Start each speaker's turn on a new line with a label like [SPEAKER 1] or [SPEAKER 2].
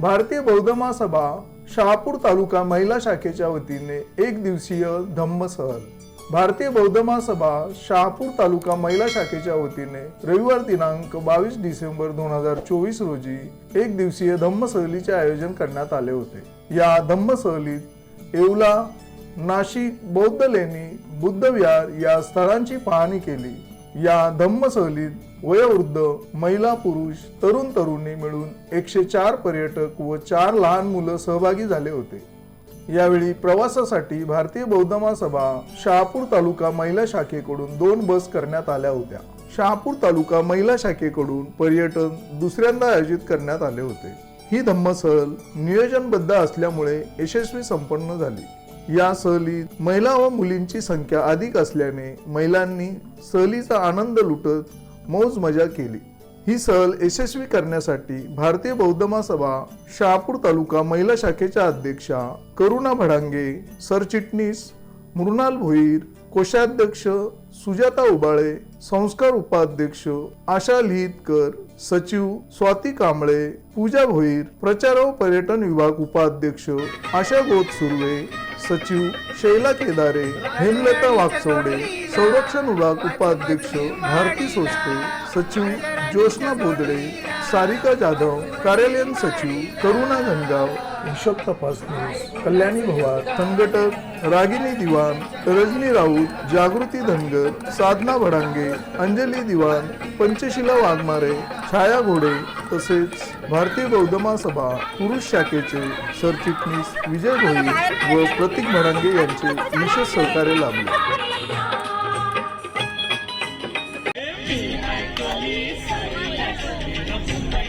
[SPEAKER 1] भारतीय बौद्ध महासभा शहापूर तालुका महिला शाखेच्या वतीने एक दिवसीय धम्म सहल. भारतीय बौद्ध महासभा शहापूर तालुका महिला शाखेच्या वतीने रविवार दिनांक बावीस डिसेंबर दोन हजार चोवीस रोजी एक दिवसीय धम्म सहलीचे आयोजन करण्यात आले होते. या धम्म सहलीत येवला नाशिक बौद्ध लेणी बुद्धविहार या स्थळांची पाहणी केली. या धम्म सहलीत वयोवृद्ध महिला पुरुष तरुण तरुणी मिळून एकशे चार पर्यटक व चार लहान मुलं सहभागी झाले होते. यावेळी प्रवासासाठी भारतीय बौद्ध महासभा शहापूर तालुका महिला शाखेकडून दोन बस करण्यात आल्या होत्या. शहापूर तालुका महिला शाखेकडून पर्यटन दुसऱ्यांदा आयोजित करण्यात आले होते. ही धम्म सहल नियोजनबद्ध असल्यामुळे यशस्वी संपन्न झाली. या सहलीत महिला व मुलींची संख्या अधिक असल्याने महिलांनी सहलीचा आनंद लुटत मौज मजा केली. ही सहल यशस्वी करण्यासाठी भारतीय बौद्ध महासभा शहापूर तालुका महिला शाखेच्या अध्यक्षा करुणा भडांगे सरचिटणीस मृणाल भोईर कोषाध्यक्ष सुजाता उबाळे संस्कार उपाध्यक्ष आशा लिहितकर सचिव स्वाती कांबळे पूजा भोईर प्रचार व पर्यटन विभाग उपाध्यक्ष आशा गोत सुर्वे सचिव शैला केदारे हेमलता वागचौडे संरक्षण विभाग उपाध्यक्ष भारती सोष्टे सचिव ज्योत्ना बोदडे सारिका जाधव कार्यालयीन सचिव करुणा घनगाव हिशोब तपासनीस कल्याणी भवार संघटक रागिनी दिवान रजनी राऊत जागृती धनगर साधना भडांगे अंजली दिवान पंचशिला वाघमारे छाया घोडे तसेच भारतीय बौद्ध सभा पुरुष शाखेचे सरचिटणीस विजय भोई व प्रतीक भडांगे यांचे विशेष सहकार्य लाभले.